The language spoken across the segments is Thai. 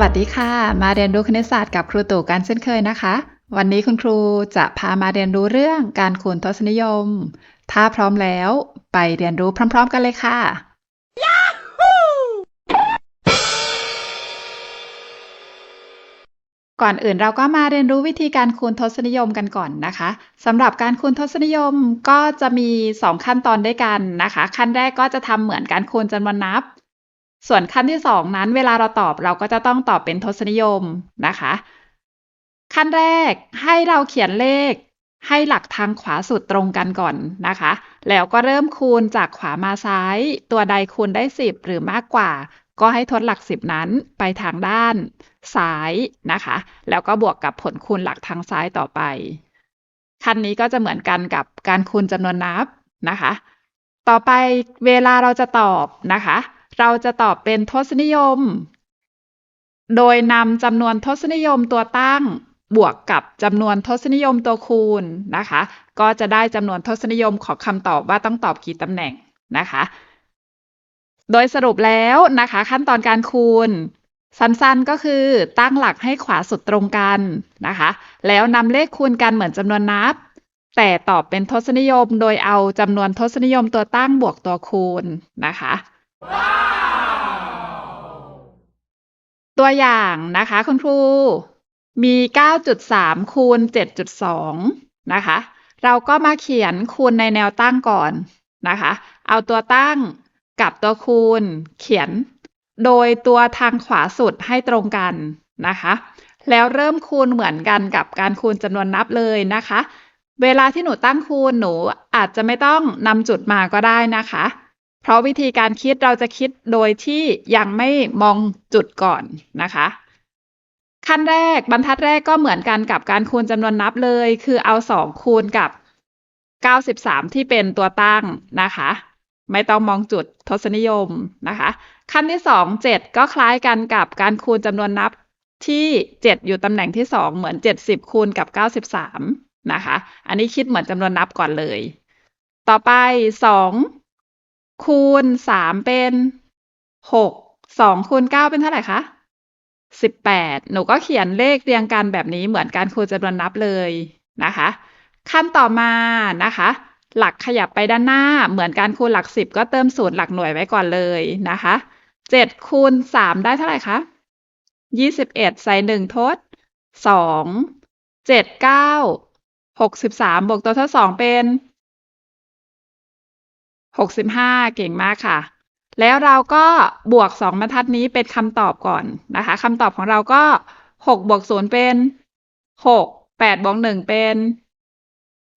วัสดีค่ะ มาเรียนรู้คณิตศาสตร์กับครูตู่กันเช่นเคยนะคะ วันนี้คุณครูจะพามาเรียนรู้เรื่องการคูณทศนิยม ถ้าพร้อมแล้วไปเรียนรู้พร้อม ๆ กันเลยค่ะ ก่อนอื่นเราก็มาเรียนรู้วิธีการคูณทศนิยมกันก่อนนะคะสำหรับการคูณทศนิยมก็จะมี 2 ขั้นตอนด้วยกันนะคะ ขั้นแรกก็จะทำเหมือนการคูณจำนวนนับ ส่วนขั้นที่ 2 นั้นเวลาเราตอบเราก็จะต้องตอบเป็นทศนิยมนะคะ ขั้นแรกให้เราเขียนเลขให้หลักทางขวาสุดตรงกันก่อนนะคะ แล้วก็เริ่มคูณจากขวามาซ้าย ตัวใดคูณได้ 10 หรือมากกว่า ก็ให้ทดหลัก 10 นั้นไปทางด้านซ้ายนะคะ แล้วก็บวกกับผลคูณหลักทางซ้ายต่อไป ขั้นนี้ก็จะเหมือนกันกับการคูณจำนวนนับนะคะ ต่อไปเวลาเราจะตอบนะคะ เราจะตอบเป็นทศนิยม โดยนำจำนวนทศนิยมตัวตั้ง บวกกับจำนวนทศนิยมตัวคูณนะคะ ก็จะได้จำนวนทศนิยมของคำตอบว่าต้องตอบกี่ตำแหน่งนะคะ โดยสรุปแล้วนะคะ ขั้นตอนการคูณสั้นๆก็คือตั้งหลักให้ขวาสุดตรงกันนะคะ แล้วนำเลขคูณกันเหมือนจำนวนนับ แต่ตอบเป็นทศนิยมโดยเอาจำนวนทศนิยมตัวตั้งบวกตัวคูณนะคะ ตัวอย่างนะคะ คุณครู มี 9.3 คูณ 7.2 นะคะ เราก็มาเขียนคูณในแนวตั้งก่อนนะคะ เอาตัวตั้งกับตัวคูณเขียน โดยตัวทางขวาสุดให้ตรงกันนะคะ แล้วเริ่มคูณเหมือนกันกับการคูณจำนวนนับเลยนะคะ เวลาที่หนูตั้งคูณหนูอาจจะไม่ต้องนำจุดมาก็ได้นะคะ เพราะวิธีการคิดเราจะคิดโดยที่ยังไม่มองจุดก่อนนะคะ ขั้นแรกบรรทัดแรกก็เหมือนกันกับการคูณจำนวนนับเลย คือเอา 2 คูณกับ 93 ที่เป็นตัวตั้งนะคะ ไม่ต้องมองจุดทศนิยมนะคะ ขั้นที่ 2 7 ก็คล้ายกันกับการคูณจำนวนนับที่ 7 อยู่ตำแหน่งที่ 2 เหมือน 70 คูณกับ 93 นะคะ อันนี้คิดเหมือนจำนวนนับก่อนเลย ต่อไป 2 คูณ3เป็น6 2คูณ9เป็นเท่าไหร่คะ18หนูก็เขียนเลขเรียงกันแบบนี้เหมือนการคูณจำนวนนับเลยนะคะ ขั้นต่อมานะคะ หลักขยับไปด้านหน้าเหมือนการคูณหลัก10ก็เติมศูนย์หลักหน่วยไว้ก่อนเลยนะคะ7คูณ3ได้เท่าไหร่คะ21ใส่1ทด2 7 9 63บสามบวกตัวทด2เป็น 65 เก่งมากค่ะ แล้วเราก็บวก 2บรรทัดนี้เป็นคำตอบก่อนนะคะคำตอบของเราก็6บวก0เป็น 6 8บวก1เป็น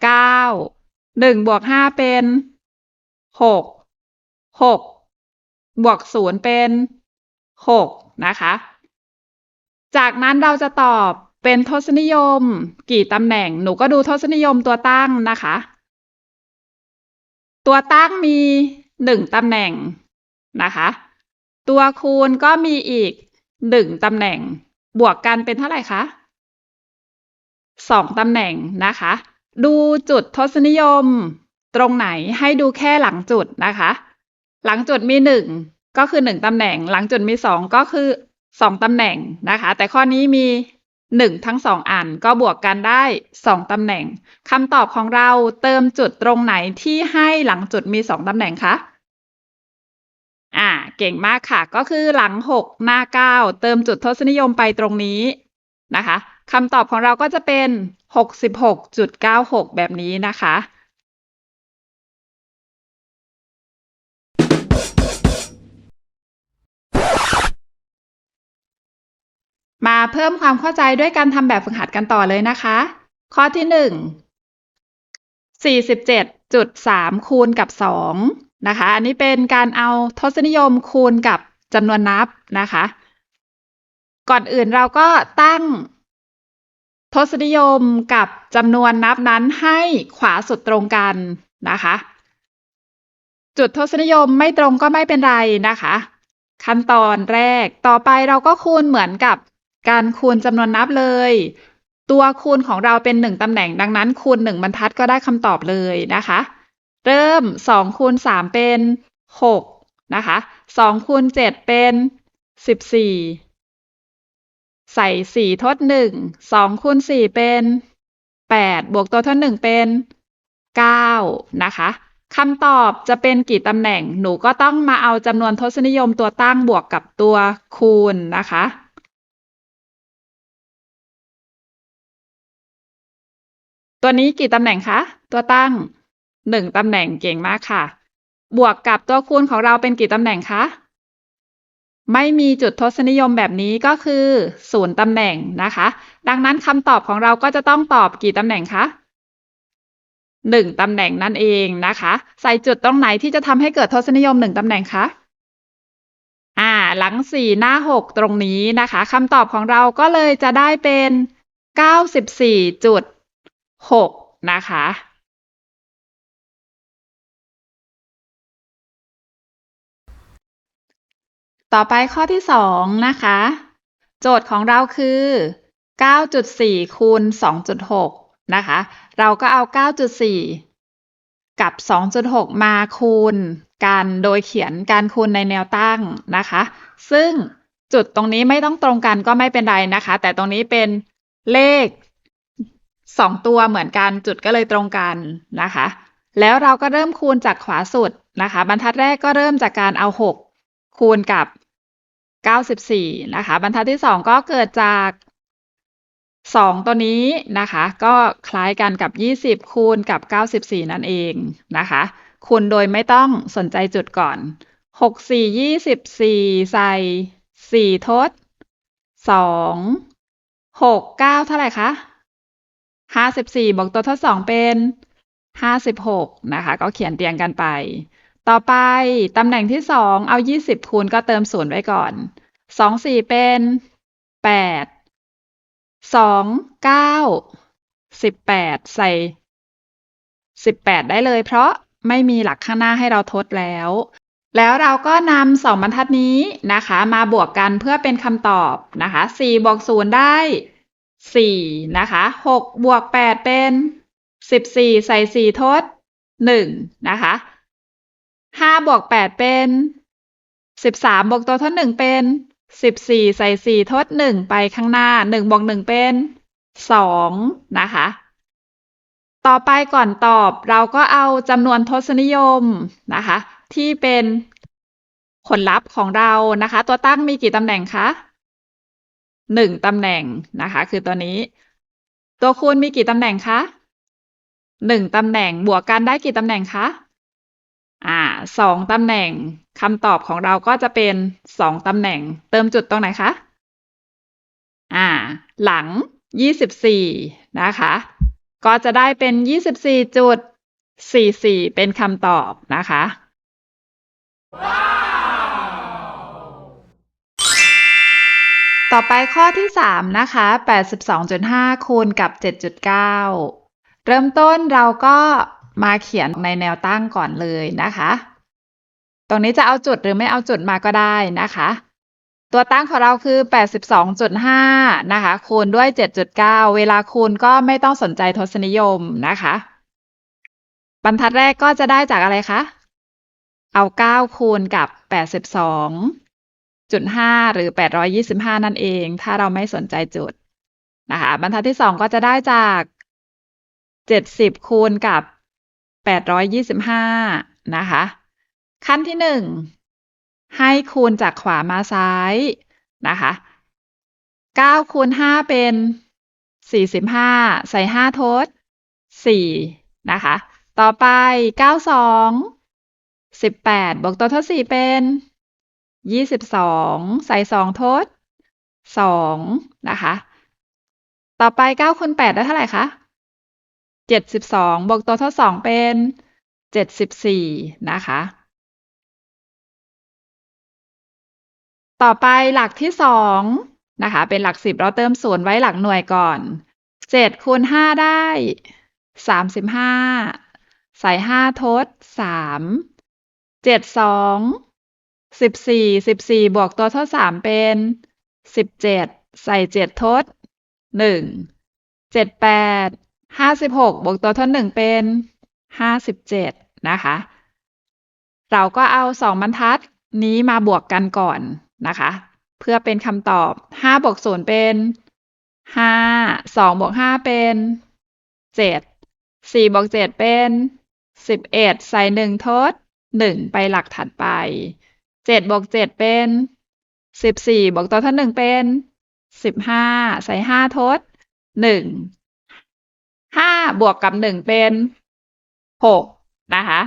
9 1บวก5เป็น 6 6บวก0เป็น 6 นะคะ จากนั้นเราจะตอบเป็นทศนิยม กี่ตำแหน่ง หนูก็ดูทศนิยมตัวตั้งนะคะ ตัวตั้งมีหนึ่งตำแหน่งนะคะ ตัวคูณก็มีอีกหนึ่งตำแหน่ง บวกกันเป็นเท่าไหร่คะสองตำแหน่งนะคะ ดูจุดทศนิยม ตรงไหนให้ดูแค่หลังจุดนะคะ หลังจุดมีหนึ่งก็คือหนึ่งตำแหน่ง หลังจุดมีสองก็คือสองตำแหน่งนะคะ แต่ข้อนี้มี หนึ่งทั้งสองอันก็บวกกันได้สองตำแหน่งคำตอบของเราเติมจุดตรงไหนที่ให้หลังจุดมีสองตำแหน่งคะอ่าเก่งมากค่ะ ก็คือหลังหกหน้าเก้าเติมจุดทศนิยมไปตรงนี้นะคะคำตอบของเราก็จะเป็นหกสิบหกจุดเก้าหกแบบนี้นะคะ มาเพิ่มความเข้าใจด้วยการทำแบบฝึกหัดกันต่อเลยนะคะ ข้อที่หนึ่งสี่สิบเจ็ดจุดสามคูณกับสองนะคะ อันนี้เป็นการเอาทศนิยมคูณกับจำนวนนับนะคะ ก่อนอื่นเราก็ตั้งทศนิยมกับจำนวนนับนั้นให้ขวาสุดตรงกันนะคะ จุดทศนิยมไม่ตรงก็ไม่เป็นไรนะคะ ขั้นตอนแรกต่อไปเราก็คูณเหมือนกับ การคูณจำนวนนับเลย ตัวคูณของเราเป็นหนึ่งตำแหน่งดังนั้น คูณหนึ่งบรรทัดก็ได้คำตอบเลยนะคะ เริ่มสองคูณสามเป็นหกนะคะสองคูณเจ็ดเป็นสิบสี่ใส่สี่ทดหนึ่งสองคูณสี่เป็นแปดบวกตัวทดหนึ่งเป็นเก้านะคะคำตอบจะเป็นกี่ตำแหน่ง หนูก็ต้องมาเอาจำนวนทศนิยมตัวตั้งบวกกับตัวคูณนะคะ ตัวนี้กี่ตำแหน่งคะ ตัวตั้งหนึ่งตำแหน่งเก่งมากค่ะ บวกกับตัวคูณของเราเป็นกี่ตำแหน่งคะ ไม่มีจุดทศนิยมแบบนี้ก็คือศูนย์ตำแหน่งนะคะ ดังนั้นคำตอบของเราก็จะต้องตอบกี่ตำแหน่งคะหนึ่งตำแหน่งนั่นเองนะคะ ใส่จุดตรงไหนที่จะทำให้เกิดทศนิยมหนึ่งตำแหน่งคะอ่า หลังสี่หน้าหกตรงนี้นะคะคำตอบของเราก็เลยจะได้เป็นเก้าสิบสี่จุด หกนะคะต่อไปข้อที่สองนะคะ โจทย์ของเราคือ 9.4 คูณ 2.6 นะคะ เราก็เอา 9.4 กับ 2.6 มาคูณกันโดยเขียนการคูณในแนวตั้งนะคะ ซึ่งจุดตรงนี้ไม่ต้องตรงกันก็ไม่เป็นไรนะคะ แต่ตรงนี้เป็นเลข 2ตัวเหมือนกันจุดก็เลยตรงกันนะคะ แล้วเราก็เริ่มคูณจากขวาสุดนะคะ บรรทัดแรกก็เริ่มจากการเอา 6 คูณกับ 94 นะคะ บรรทัดที่ 2 ก็เกิดจาก 2 ตัวนี้นะคะ ก็คล้ายกันกับ 20 คูณกับ 94 นั่นเองนะคะคูณโดยไม่ต้องสนใจจุดก่อน 6 4 24 ใส่ 4 ทด 2 6 9 เท่าไหร่คะ 54บวกตัวทด2เป็น56นะคะ ก็เขียนเรียงกันไป ต่อไปตำแหน่งที่2เอา20คูณก็เติมศูนย์ไว้ก่อน2 4เป็น8 2 9 18ใส่18ได้เลย เพราะไม่มีหลักข้างหน้าให้เราทดแล้ว แล้วเราก็นำสองบรรทัดนี้นะคะ มาบวกกันเพื่อเป็นคำตอบนะคะ4บวก0ได้ 4นะคะ6บวก8เป็น14ใส่4ทด1นะคะ5บวก8เป็น13บวกตัวทด1เป็น14ใส่4ทด1ไปข้างหน้า1บวก1เป็น2นะคะ ต่อไปก่อนตอบเราก็เอาจำนวนทศนิยมนะคะ ที่เป็นผลลัพธ์ของเรานะคะ ตัวตั้งมีกี่ตำแหน่งคะ หนึ่งตำแหน่งนะคะ คือตัวนี้ ตัวคูณมีกี่ตำแหน่งคะหนึ่งตำแหน่งบวกกันได้กี่ตำแหน่งคะอ่าสองตำแหน่งคำตอบของเราก็จะเป็นสองตำแหน่ง เติมจุดตรงไหนคะอ่า หลังยี่สิบสี่นะคะ ก็จะได้เป็นยี่สิบสี่จุดสี่สี่เป็นคำตอบนะคะ ต่อไปข้อที่สามนะคะแปดสิบสองจุดห้าคูณกับเจ็ดจุดเก้าเริ่มต้นเราก็มาเขียนในแนวตั้งก่อนเลยนะคะ ตรงนี้จะเอาจุดหรือไม่เอาจุดมาก็ได้นะคะ ตัวตั้งของเราคือ 82.5 นะคะ คูณด้วย 7.9 เวลาคูณก็ไม่ต้องสนใจทศนิยมนะคะ บรรทัดแรกก็จะได้จากอะไรคะ เอา 9 คูณกับ จุดห้าหรือแปดร้อยี่สิบห้านั่นเอง ถ้าเราไม่สนใจจุดนะคะ บรรทัดที่สองก็จะได้จากเจ็ดสิบคูณกับแปดร้อยี่สิบห้านะคะ ขั้นที่หนึ่งให้คูณจากขวามาซ้ายนะคะเก้าคูณห้าเป็นสี่สิบห้าใส่ห้าทดสี่นะคะ ต่อไปเก้าสองสิบแปดบวกตัวทดสี่เป็น 22ใส่2ทด2นะคะ ต่อไป9คูณ8ได้เท่าไหร่คะ72บสองบวกตัวทด2เป็น74นะคะ ต่อไปหลักที่สองนะคะ เป็นหลักสิบเราเติมศูนย์ไว้หลักหน่วยก่อนเจ็ดคูณห้าได้สามสิบห้าใส่ห้าทดสามเจ็ดสอง สิบสี่สิบสี่บวกตัวทดสามเป็นสิบเจ็ดใส่เจ็ดทดหนึ่งเจ็ดแปดห้าสิบหกบวกตัวทดหนึ่งเป็นห้าสิบเจ็ดนะคะ เราก็เอาสองบรรทัดนี้มาบวกกันก่อนนะคะ เพื่อเป็นคำตอบ5บวก0เป็น5 2บวก5เป็น7 4บวก7เป็น11ใส่1ทด1ไปหลักถัดไป 7บวก7เป็น14บสี่บวกตัวท่าน1เป็น15ใส่5ทด1 5บวกกับ1เป็น6นะคะ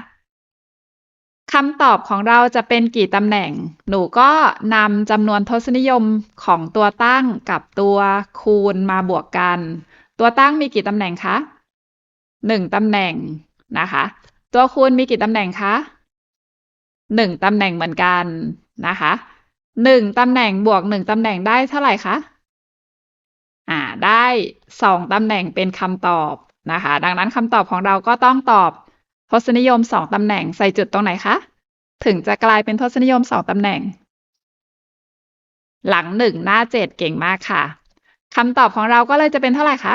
คำตอบของเราจะเป็นกี่ตำแหน่ง หนูก็นำจำนวนทศนิยมของตัวตั้งกับตัวคูณมาบวกกัน ตัวตั้งมีกี่ตำแหน่งคะหนึ่งตำแหน่งนะคะ ตัวคูณมีกี่ตำแหน่งคะ หนึ่งตำแหน่งเหมือนกันนะคะหนึ่งตำแหน่งบวกหนึ่งตำแหน่งได้เท่าไหร่คะอ่าได้สองตำแหน่งเป็นคำตอบนะคะ ดังนั้นคำตอบของเราก็ต้องตอบทศนิยมสองตำแหน่งใส่จุดตรงไหนคะถึงจะกลายเป็นทศนิยมสองตำแหน่ง หลังหนึ่งหน้าเจ็ดเก่งมากค่ะคำตอบของเราก็เลยจะเป็นเท่าไหร่คะ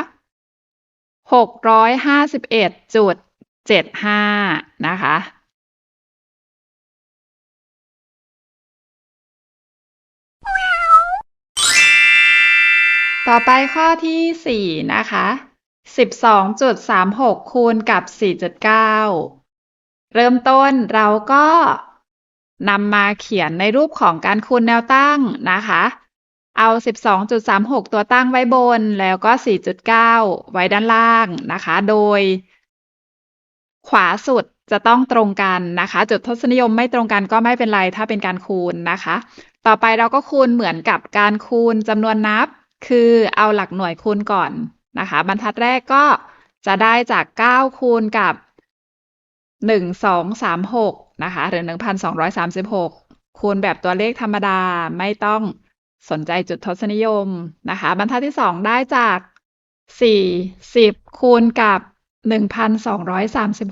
หกร้อยห้าสิบเอ็ดจุดเจ็ดห้านะคะ ต่อไปข้อที่สี่นะคะสิบสองจุดสามหกคูณกับสี่จุดเก้าเริ่มต้นเราก็นำมาเขียนในรูปของการคูณแนวตั้งนะคะ เอา 12.36 ตัวตั้งไว้บน แล้วก็ 4.9 ไว้ด้านล่างนะคะ โดย ขวาสุดจะต้องตรงกันนะคะ จุดทศนิยมไม่ตรงกันก็ไม่เป็นไร ถ้าเป็นการคูณนะคะ ต่อไปเราก็คูณเหมือนกับการคูณจำนวนนับ คือเอาหลักหน่วยคูณก่อนนะคะ บรรทัดแรกก็จะได้จาก 9 คูณกับ 1236 นะคะ หรือ 1236 คูณแบบตัวเลขธรรมดาไม่ต้องสนใจจุดทศนิยมนะคะ บรรทัดที่ 2 ได้จาก 40 คูณกับ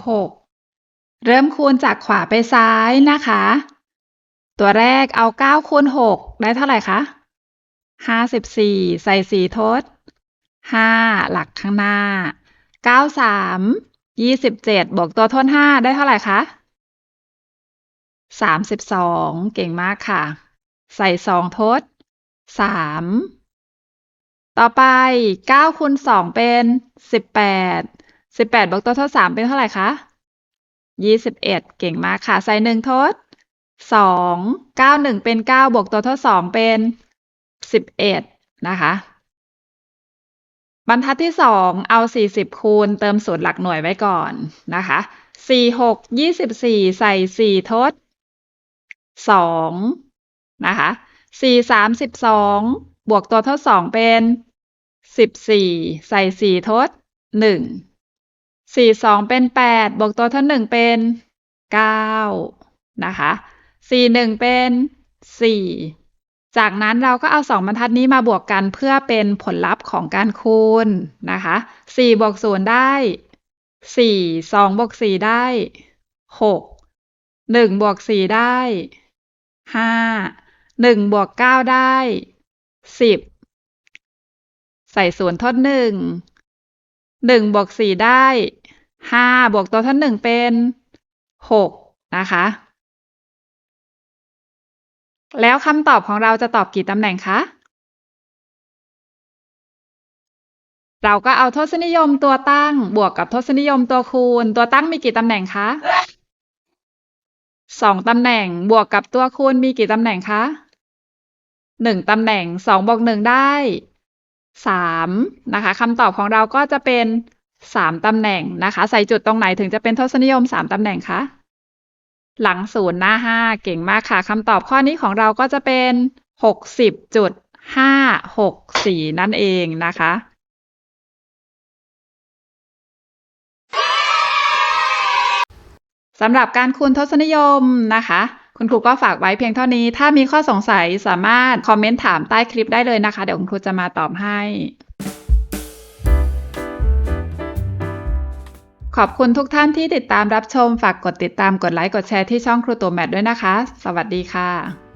1,236 เริ่มคูณจากขวาไปซ้ายนะคะ ตัวแรกเอา 9 คูณ 6 ได้เท่าไหร่คะ ห้าสิบสี่ใส่สี่ทดห้าหลักข้างหน้าเก้าสามยี่สิบเจ็ดบวกตัวทดห้าได้เท่าไหร่คะสามสิบสองเก่งมากค่ะ ใส่สองทดสามต่อไปเก้าคูณสองเป็นสิบแปดสิบแปดบวกตัวทดสามเป็นเท่าไหร่คะยี่สิบเอ็ดเก่งมากค่ะ ใส่หนึ่งทดสองเก้าหนึ่งเป็นเก้าบวกตัวทดสองเป็น 11นะคะ บรรทัดที่2เอา40คูณเติมสูตรหลักหน่วยไว้ก่อนนะคะ4 6 24ใส่4ทด2นะคะสี่สามสิบสองบวกตัวทดสองเป็นสิบสี่ใส่สี่ทดหนึ่งสี่สองเป็นแปดบวกตัวทดหนึ่งเป็นเก้านะคะสี่หนึ่งเป็นสี่ จากนั้นเราก็เอาสองบรรทัดนี้มาบวกกันเพื่อเป็นผลลัพธ์ของการคูณนะคะสี่บวกศูนย์ได้สี่สองบวกสี่ได้หกหนึ่งบวกสี่ได้ห้าหนึ่งบวกเก้าได้สิบใส่ศูนทดหนึ่งหนึ่งบวกสี่ได้ห้าบวกตัวทดหนึ่งเป็นหกนะคะ แล้วคำตอบของเราจะตอบกี่ตำแหน่งคะ เราก็เอาทศนิยมตัวตั้ง บวกกับทศนิยมตัวคูณ ตัวตั้งมีกี่ตำแหน่งคะสองตำแหน่งบวกกับตัวคูณมีกี่ตำแหน่งคะหนึ่งตำแหน่งสองบวกหนึ่งได้สามนะคะคำตอบของเราก็จะเป็นสามตำแหน่งนะคะ ใส่จุดตรงไหนถึงจะเป็นทศนิยมสามตำแหน่งคะ หลังศูนย์หน้าห้าเก่งมากค่ะคำตอบข้อนี้ของเราก็จะเป็นหกสิบจุดห้าหกสี่นั่นเองนะคะสำหรับการคูณทศนิยมนะคะ คุณครูก็ฝากไว้เพียงเท่านี้ ถ้ามีข้อสงสัยสามารถคอมเมนต์ถามใต้คลิปได้เลยนะคะ เดี๋ยวคุณครูจะมาตอบให้ ขอบคุณทุกท่านที่ติดตามรับชม ฝากกดติดตามกดไลค์กดแชร์ที่ช่องครูตัวแมทด้วยนะคะ สวัสดีค่ะ